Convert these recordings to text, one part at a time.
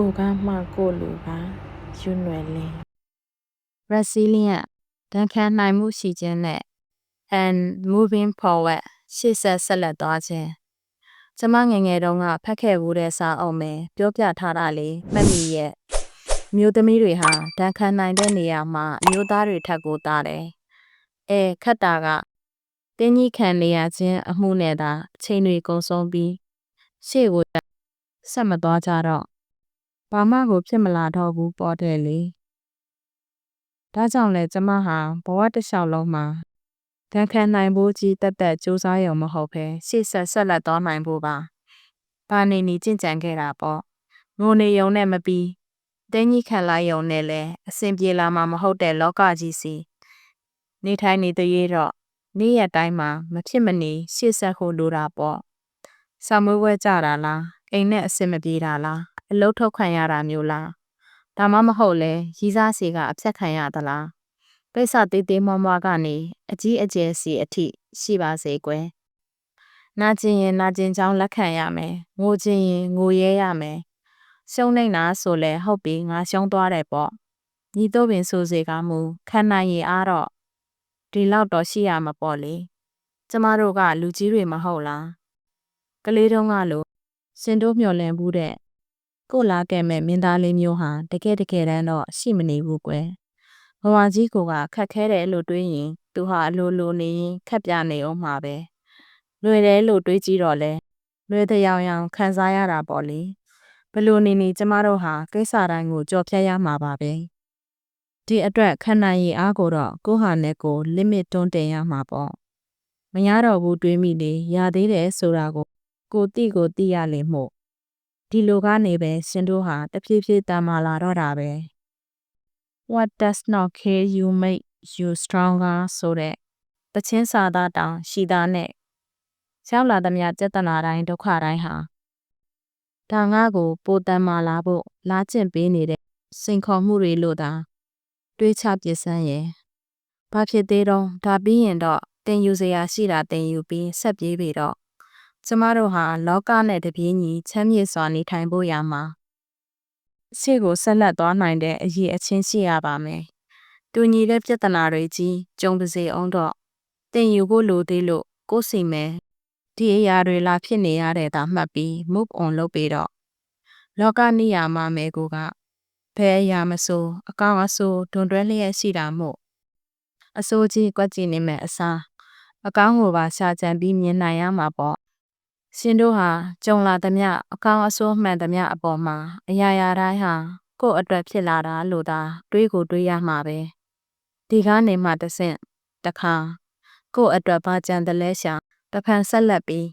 ကိုကမှကိုလူပါယူနွယ်လင်း resilient တန်ခံနိုင်မှုရှိခြင်းနဲ့ and moving forward ရှေ့ဆက်ဆက်လက်သွားခြင်းကျမငယ်ငယ်တုန်းကဖတ်ခဲ့ဘူးတဲ့စာအုပ်မယ်ပြောပြထားတာလေမှတ်မိရဲ့မျိုးသမီးတွေဟာတန်ခံနိုင်တဲ့နေရာမှာအမျိုးသားတွေထက်ကိုတာတယ်အဲခတ်တာကတင်းကြီးခံနေရခြင်းအမှုနဲ့သာအချိန်တွေကုန်ဆုံးပြီးရှေ့ကိုဆက်မသွားကြတော့ ဘာမှကိုဖြစ်မလာတော့ဘူးပေါ်တယ်လေဒါကြောင့်လဲကျမဟာဘဝတစ်လျှောက်လုံးမှာတန်ခံနိုင်ဖို့ကြီးတက်တက်စူးစမ်းရုံမဟုတ်ပဲရှေ့ဆက်ဆက်လက်သွားနိုင်ဖို့ပါဘာနေနေကြင်ကြံခဲ့တာပေါ့ငိုနေုံနဲ့မပြီးတင်းကြီးခံလိုက်ရုံနဲ့လဲအဆင်ပြေလာမှာမဟုတ်တဲ့လောကကြီးစီနေထိုင်နေတဲ့ရတော့နေ့ရက်တိုင်းမှာမဖြစ်မနေရှေ့ဆက်ဖို့လိုတာပေါ့ဆောင်းမွေးပွဲကြတာလားအိမ်နဲ့အဆင်မပြေတာလား အလုတ်ထုတ်ခံရတာမျိုးလားဒါမှမဟုတ်လဲရီးစားစီကအဖြတ်ခံရသလားပိဿသေးသေးမွားမွားကနေအကြီးအကျယ်စီအထိရှိပါစေကွယ်နာကျင်ရင်နာကျင်ကြောင်းလက်ခံရမယ်ငိုကျင်ရင်ငိုရဲရမယ်ရှုံးနေတာဆိုလဲဟုတ်ပြီငါရှုံးသွားတယ်ပေါ့ညီတို့ပင်ဆိုစေကမူခံနိုင်ရအားတော့ဒီလောက်တော့ရှိရမှာပေါ့လေကျမတို့ကလူကြီးတွေမဟုတ်လားကလေးတုန်းကလို့စင်တို့မျော်လင့်ဘူးတဲ့ ကိုလာခဲ့မဲ့မင်းသားလေးမျိုးဟာတကယ်တကယ်တမ်းတော့ရှိမနေဘူးကွယ်ဘဝကြီးကခက်ခဲတယ်လို့တွေးရင် သူဟာအလိုလိုနေရင်ခက်ပြနေအောင်မှာပဲလွယ်တယ်လို့တွေးကြည့်တော့လဲလွယ်တဲ့ရောင်ရောင်ခံစားရတာပေါ့လေဘလို့နေနေကျမတို့ဟာကိစ္စတိုင်းကိုကြော်ဖြတ်ရမှာပါပဲဒီအတွက်ခန္ဓာရည်အားကိုတော့ကိုဟာနဲ့ကို limit တွန်းတင်ရမှာပေါ့မရတော့ဘူးတွေးမိလေရသေးတယ်ဆိုတာကို ကိုတိကိုတိရလေမို့ ဒီလိုကနေပဲရှင်တို့ဟာတဖြည်းဖြည်းတန်မာလာတော့တာပဲ What does not kill you make you stronger ဆိုတဲ့တချင်းစာသားတောင်ရှိသားနဲ့ရောက်လာသမျှစက်တနာတိုင်းဒုက္ခတိုင်းဟာဒါငါကိုပိုတန်မာလာဖို့လာကျင့်ပေးနေတဲ့စိန်ခေါ်မှုတွေလို့သာတွေးချပြစမ်းရဲ့ဘာဖြစ်သေးတော့ဒါပြီးရင်တော့တင်ယူစရာရှိတာတင်ယူပြီးဆက်ပြေးပြီတော့ ကျမတို့ဟာလောကနဲ့တပြေးညီချမ်းမြေ့စွာနေထိုင်ဖို့ရမှာရှေ့ကိုဆက်လက်သွားနိုင်တဲ့အရေးအချင်းရှိရပါမယ်။တူညီတဲ့ပြဿနာတွေကြီးကြုံပါစေအောင်တော့တင်ယူဖို့လိုသေးလို့ကိုယ်စီမယ်ဒီအရာတွေလာဖြစ်နေရတဲ့တာမှတ်ပြီး move on လုပ်ပြီးတော့လောကနိယာမမဲကိုကဘယ်အရာမဆိုအကောင်းအဆိုးဒွန်တွဲလျက်ရှိတာမို့အစိုးကြီးကွက်ကြည့်နေမဲ့အစားအကောင်းကိုပါရှာကြံပြီးမြင်နိုင်ရမှာပေါ့ ရှင်တို့ဟာကြုံလာသမျှအကောင်းအဆိုးမှန်သမျှအပေါ်မှာအရာရာတိုင်းဟာကိုယ့်အတွက်ဖြစ်လာတာလို့သာတွေးကိုတွေးရမှာပဲဒီကားနေမှတဆင့်တခါကိုယ့်အတွက်ဘာကြံတယ်လဲရှာတဖန်ဆက်လက်ပြီး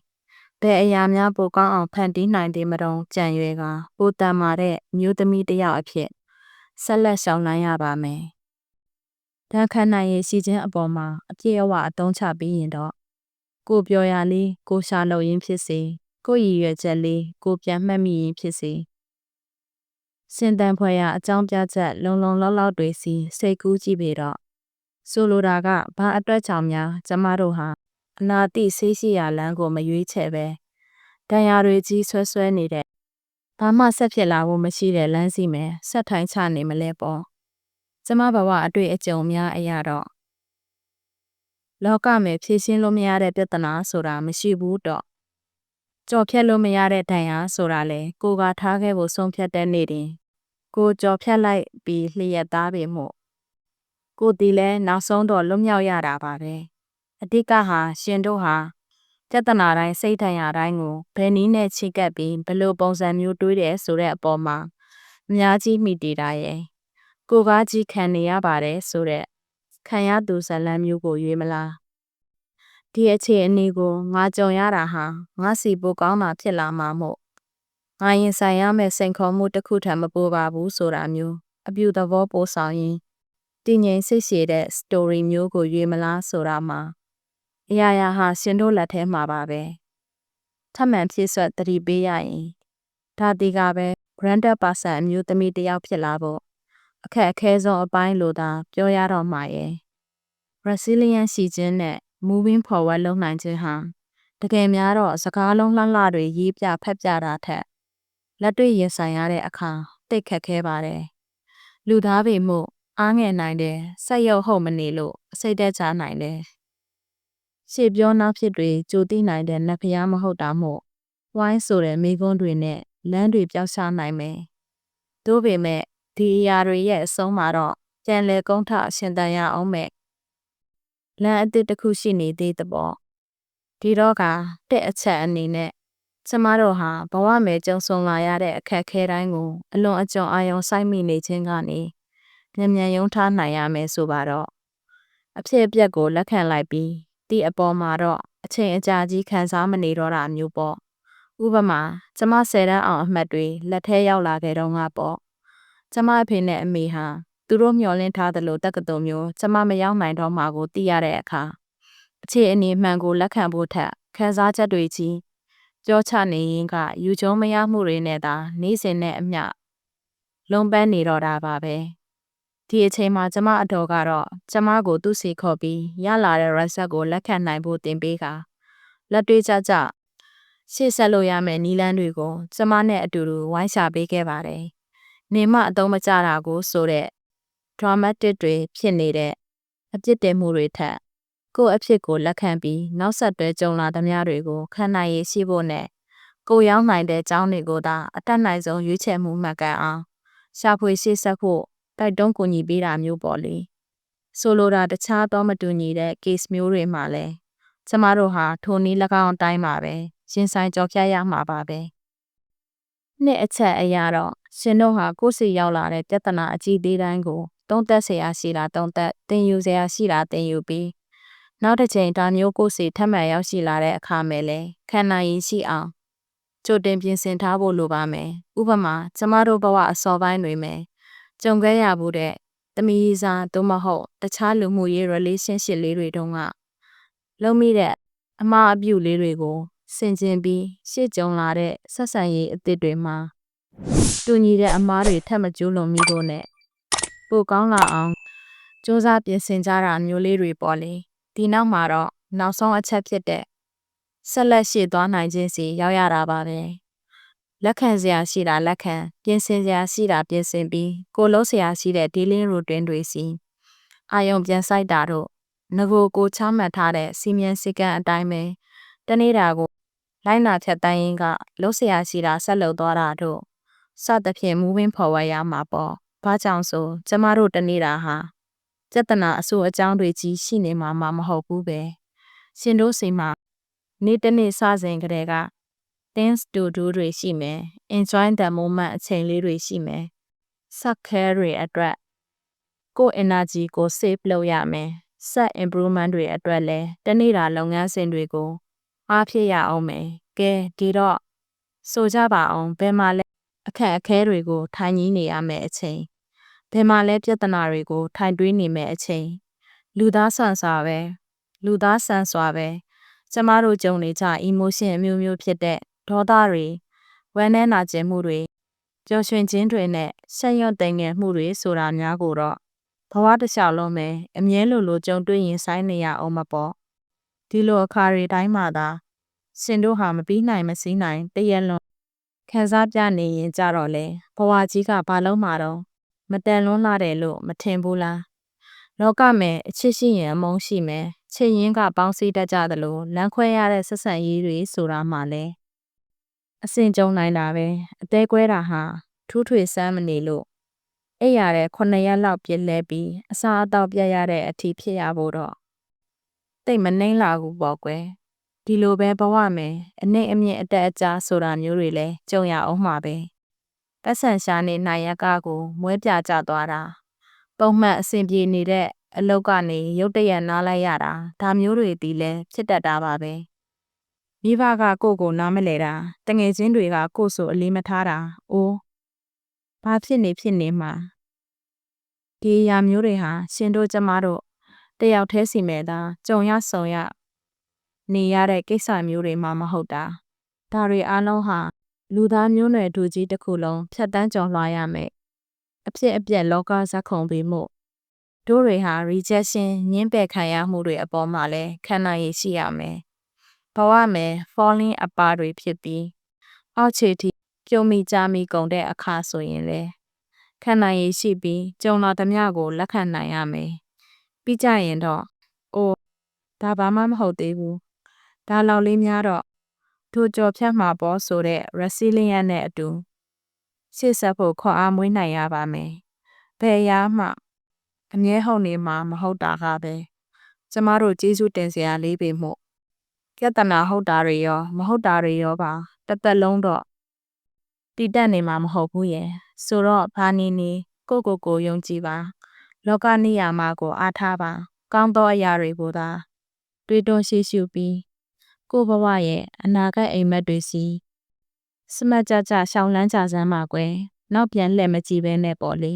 ဘယ်အရာများပိုကောင်းအောင်ဖန်တီးနိုင်သေးမတော့ကြံရွယ်ကပိုတန်မာတဲ့မျိုးသမီးတစ်ယောက်အဖြစ်ဆက်လက်ရှောင်လန်းရပါမယ်။တန်ခမ်းနိုင်ရရှိခြင်းအပေါ်မှာအပြည့်အဝအသုံးချပြီးရင်တော့ ကိုပြောရလေးကိုရှာလို့ရင်းဖြစ်စေကိုရည်ရွယ်ချက်လေးကိုပြန်မှတ်မိရင်ဖြစ်စေစင်တန်ဖွဲ့ရအကြောင်းပြချက်လုံလုံလောက်လောက်တွေစီစိတ်ကူးကြည့်ပေတော့ဆိုလိုတာကဘာအတွက်ကြောင့်များကျမတို့ဟာအနာတိဆေးရှိရာလမ်းကိုမရွေးချယ်ပဲတန်ရာတွေကြီးဆွဲဆွဲနေတဲ့ဘာမှဆက်ဖြစ်လာဖို့မရှိတဲ့လမ်းစီမယ်ဆက်ထိုင်ချနေမလဲပေါ့ကျမဘဝအတွေ့အကြုံများအရာတော့ လောကမှာဖြေရှင်းလို့မရတဲ့ပြဿနာဆိုတာမရှိဘူးတော့ကြော်ဖြတ်လို့မရတဲ့ဒဏ်ရာဆိုတာလေကိုကထားခဲ့ဖို့ဆုံးဖြတ်တဲ့နေ့တင်ကိုကြော်ဖြတ်လိုက်ပြီးလျှက်သားပေမို့ကိုတီလဲနောက်ဆုံးတော့လွတ်မြောက်ရတာပါပဲအတိတ်ကဟာရှင်တို့ဟာပြဿနာတိုင်းစိတ်ထန်ရာတိုင်းကိုဘယ်နည်းနဲ့ချိကပ်ပြီးဘလို့ပုံစံမျိုးတွေးတယ်ဆိုတဲ့အပေါ်မှာအများကြီးမိတည်တာရဲ့ကိုကားကြီးခံနေရပါတယ်ဆိုတဲ့ ခံရသူဇလန်းမျိုးကိုရွေးမလားဒီအခြေအနေကိုငါကြုံရတာဟာငါစီပိုကောင်းတာဖြစ်လာမှာမို့ငါရင်ဆိုင်ရမယ့်စိန်ခေါ်မှုတစ်ခုထပ်မပိုပါဘူးဆိုတာမျိုးအပြူသဘောပို့ဆောင်ရင်တည်ငြိမ်စိတ်ရှည်တဲ့ story မျိုးကိုရွေးမလားဆိုတာမှာအရာရာဟာရှင်တို့လက်ထဲမှာပါပဲထပ်မံဖြည့်ဆွတ်တတိပေးရရင်ဒါတီကပဲ granted person အမျိုးသမီးတစ်ယောက်ဖြစ်လာဖို့ အခက်အခဲဆုံးအပိုင်းလို့သာပြောရတော့မှာရဲ့ resilient ရှိခြင်းနဲ့ moving forward လုပ်နိုင်ခြင်းဟာတကယ်များတော့စကားလုံးလှလှတွေရေးပြဖက်ပြတာထက်လက်တွေ့ရင်ဆိုင်ရတဲ့အခါတိတ်ခတ်ခဲပါတယ်။လူသားပေမှုအားငယ်နိုင်တယ်ဆက်ရုပ်ဟုတ်မနေလို့စိတ်သက်သာနိုင်တယ်။ရှေ့ပြောနောက်ဖြစ်တွေကြိုသိနိုင်တဲ့လက်ဖျားမဟုတ်တာမို့ဝိုင်းဆိုတဲ့မိကွန်းတွေနဲ့လမ်းတွေပျောက်ရှားနိုင်မယ်။သို့ပေမဲ့ ဒီအရာတွေရဲ့အဆုံးမှာတော့ကြံလေကုန်းထရှင်တန်ရအောင်မဲ့လမ်းအသစ်တစ်ခုရှိနေသေးသဘောဒီတော့ကတဲ့အချက်အနေနဲ့ကျမတို့ဟာဘဝမဲ့ကြုံဆုံလာရတဲ့အခက်ခဲတိုင်းကိုအလွန်အကျွံအာရုံစိုက်မိနေခြင်းကနေဉာဏ်ဉာဏ်ယုံထားနိုင်ရမယ်ဆိုပါတော့အဖြစ်အပျက်ကိုလက်ခံလိုက်ပြီးဒီအပေါ်မှာတော့အချိန်အကြာကြီးခံစားမနေတော့တာမျိုးပေါ့ဥပမာကျမဆယ်တန်းအောင်အမှတ်တွေလက်ထဲရောက်လာခဲ့တော့ငါပေါ့ ကျမအဖေနဲ့အမေဟာသူတို့မျှော်လင့်ထားသလိုတက္ကသိုလ်မျိုးကျမမရောက်နိုင်တော့မှာကိုသိရတဲ့အခါအခြေအနေမှန်ကိုလက်ခံဖို့ထက်ခံစားချက်တွေကြီးကြောချနေရင်ကယူကျုံမရမှုတွေနဲ့သာနေ့စဉ်နဲ့အမျှလုံးပန်းနေတော့တာပါပဲဒီအချိန်မှာကျမအတော်ကတော့ကျမကိုသူ့စီခေါ်ပြီးရလာတဲ့ရက်ဆက်ကိုလက်ခံနိုင်ဖို့တင်ပေးကလက်တွေးကြကြရှေ့ဆက်လို့ရမယ့်နီလန်းတွေကိုကျမနဲ့အတူတူဝိုင်းရှာပေးခဲ့ပါတယ် နေမအသုံးမကျတာကိုဆိုတဲ့ dramatic တွေဖြစ်နေတဲ့အပြစ်တင်မှုတွေထက်ကိုယ့်အဖြစ်ကိုလက်ခံပြီးနောက်ဆက်တွဲကြုံလာသမျှတွေကိုခံနိုင်ရရှိဖို့နဲ့ကိုရောက်နိုင်တဲ့အကြောင်းတွေကိုသာအတတ်နိုင်ဆုံးရွေးချယ်မှုမှတ်ကန်အောင်ရှာဖွေရှေ့ဆက်ဖို့တိုက်တွန်းကူညီပေးတာမျိုးပေါ့လေဆိုလိုတာတခြားသောမတူညီတဲ့ case မျိုးတွေမှာလဲကျမတို့ဟာထိုနည်း၎င်းအတိုင်းပါပဲရင်ဆိုင်ကြော်ဖြတ်ရမှာပါပဲနှစ်အချက်အရာတော့ ရှင်တို့ဟာကိုယ်စီရောက်လာတဲ့ပြဿနာအကြီးသေးတိုင်းကိုတုံးသက်เสียရှိတာတုံးသက်တင်ယူเสียရှိတာတင်ယူပြီးနောက်တစ်ချိန်ဒါမျိုးကိုယ်စီထပ်မံရောက်ရှိလာတဲ့အခါမဲ့လဲခံနိုင်ရရှိအောင်ကြိုတင်ပြင်ဆင်ထားဖို့လိုပါမယ်ဥပမာကျမတို့ဘဝအစောပိုင်းတွေမယ်ကြုံခဲ့ရဘူးတဲ့သမီးစားသို့မဟုတ်တခြားလူမှုရေး relationship လေးတွေတုန်းကလုံးမိတဲ့အမှားအပြုလေးတွေကိုဆင်ခြင်ပြီးရှေ့ကြုံလာတဲ့ဆက်ဆံရေးအသစ်တွေမှာ တူညီတဲ့အမားတွေထပ်မကျူးလွန်မိဖို့နဲ့ပိုကောင်းလာအောင်စ조사ပြင်ဆင်ကြတာမျိုးလေးတွေပေါ့လေဒီနောက်မှာတော့နောက်ဆုံးအချက်ဖြစ်တဲ့ဆက်လက်ရှေ့သွားနိုင်ခြင်းစီရောက်ရတာပါပဲလက်ခံစရာရှိတာလက်ခံပြင်ဆင်စရာရှိတာပြင်ဆင်ပြီးကိုလုံးစရာရှိတဲ့ dealing routine တွေစီအာယုံပြန်ဆိုင်တာတို့ငကိုကိုချမှတ်ထားတဲ့စီမံစည်းကမ်းအတိုင်းပဲတနေ့တာကို လိုင်းနာဖြတ်တိုင်းရင်ကလုံးစရာရှိတာဆက်လုပ်သွားတာတို့ စသဖြင့် moving forward ရမှာပေါ့ဘာကြောင့်ဆိုကျမတို့တနေ့တာဟာစက်တနာအဆိုးအကြောင်းတွေကြီးရှိနေမှာမဟုတ်ဘူးပဲရှင်တို့စီမှာနေ့တနေ့စစဉ်ကလေးက things to do တွေရှိမယ် enjoy the moment အချိန်လေးတွေရှိမယ် suck care တွေအတွက်ကိုယ် energy ကို save လုပ်ရမယ် set improvement တွေအတွက်လည်းတနေ့တာလုပ်ငန်းစဉ်တွေကိုအားဖြစ်ရအောင်မယ်ကဲဒီတော့ဆိုကြပါအောင်ဘယ်မှာလဲ အခက်အခဲတွေကို ထိုင်ကြီးနေရမယ်အချိန်ဘယ်မှာလဲပြဿနာတွေကို ထိုင်တွေးနေမယ်အချိန်လူသားဆန်စွာပဲလူသားဆန်စွာပဲကျမတို့ကြုံနေကြ emotion အမျိုးမျိုးဖြစ်တဲ့ဒေါသတွေဝမ်းနည်းနာကျင်မှုတွေပျော်ရွှင်ခြင်းတွေနဲ့ဆက်ရွံ့သိမ်ငယ်မှုတွေဆိုတာများကိုတော့ဘဝတစ်လျှောက်လုံးပဲအမြဲလိုလိုကြုံတွေ့ရင်ဆိုင်နေရအောင်မပေါ့ဒီလိုအခါတွေတိုင်းမှာသာစင်တို့ဟာမပြီးနိုင်မစည်းနိုင်တရက်လွန် ခံစားပြနေရင်ကြတော့လေဘဝကြီးကဘာလုံးမှာတော့မတန်လွန်းလာတယ်လို့မထင်ဘူးလားလောကမယ်အချစ်ရှိရင်အမုန်းရှိမယ်ချစ်ရင်ကပေါင်းစည်းတတ်ကြသလိုလမ်းခွဲရတဲ့ဆက်ဆံရေးတွေဆိုတာမှလည်းအစင်ကြုံနိုင်တာပဲအသေးကွဲတာဟာထူးထွေစမ်းမနေလို့အဲ့ရတဲ့ခုနှစ်ရက်လောက်ပြည့်လဲပြီးအစာအသောက်ပြတ်ရတဲ့အထိဖြစ်ရဖို့တော့တိတ်မနှိမ့်လာဘူးပေါ့ကွယ် ဒီလိုပဲဘဝမယ်အနှိမ့်အမြင့်အတက်အကျဆိုတာမျိုးတွေလဲကြုံရအောင်မှာပဲပတ်စံရှာနေနိုင်ရကကိုမွဲပြကြသွားတာပုံမှန်အဆင်ပြေနေတဲ့အလုပ်ကနေရုတ်တရက်နားလိုက်ရတာဒါမျိုးတွေဒီလဲဖြစ်တတ်တာပါပဲမိဘကကိုယ့်ကိုနားမလဲတာတငယ်ချင်းတွေကကိုယ့်ဆိုအလေးမထားတာအိုးဘာဖြစ်နေဖြစ်နေမှာဒီအရာမျိုးတွေဟာရှင်တို့ကျမတို့တယောက်တည်းစီမဲ့သာကြုံရဆုံရ နေရတဲ့ကိစ္စမျိုးတွေမှမဟုတ်တာဒါတွေအားလုံးဟာလူသားမျိုးနွယ်တူကြီးတစ်ခုလုံးဖြတ်တန်းကြော်လွှားရမယ်အဖြစ်အပျက်လောကဇက်ခုံပြီးမှုတို့တွေဟာ rejection ညှင်းပယ်ခံရမှုတွေအပေါ်မှာလည်းခံနိုင်ရရှိရမယ်ဘဝမယ် falling apart တွေဖြစ်ပြီးအောက်ခြေထိပြုံးမိကြမိကုန်တဲ့အခါဆိုရင်လေခံနိုင်ရည်ရှိပြီးကြုံလာသမျှကိုလက်ခံနိုင်ရမယ်ပြီးကြရင်တော့အိုးဒါဘာမှမဟုတ်သေးဘူး ဒါလောက်လေးများတော့တို့ကြော်ဖြတ်မှာပေါ်ဆိုတဲ့ resilient နဲ့အတူရှေ့ဆက်ဖို့ခေါ်အားမွေးနိုင်ရပါမယ်ဘယ်အရာမှအမြဲဟုတ်နေမှာမဟုတ်တာကပဲကျမတို့ကျေးဇူးတင်စရာလေးပေမို့ပြဿနာဟုတ်တာတွေရော မဟုတ်တာတွေရောပါတစ်သက်လုံးတော့တည်တက်နေမှာမဟုတ်ဘူးရဲ့ဆိုတော့ဘာနေနေကိုကိုကိုယုံကြည်ပါလောကနေရာမှာကိုအားထားပါကောင်းသောအရာတွေကိုသာတွေးတောရှိရှုပြီး ကိုဘဝရဲ့အနာဂတ်အိမ်မက်တွေစီစမတ်ကြကြရှောင်းလန်းကြစမ်းပါကွယ်နောက်ပြန်လှည့်မကြည့်ပဲနဲ့ပေါ့လေ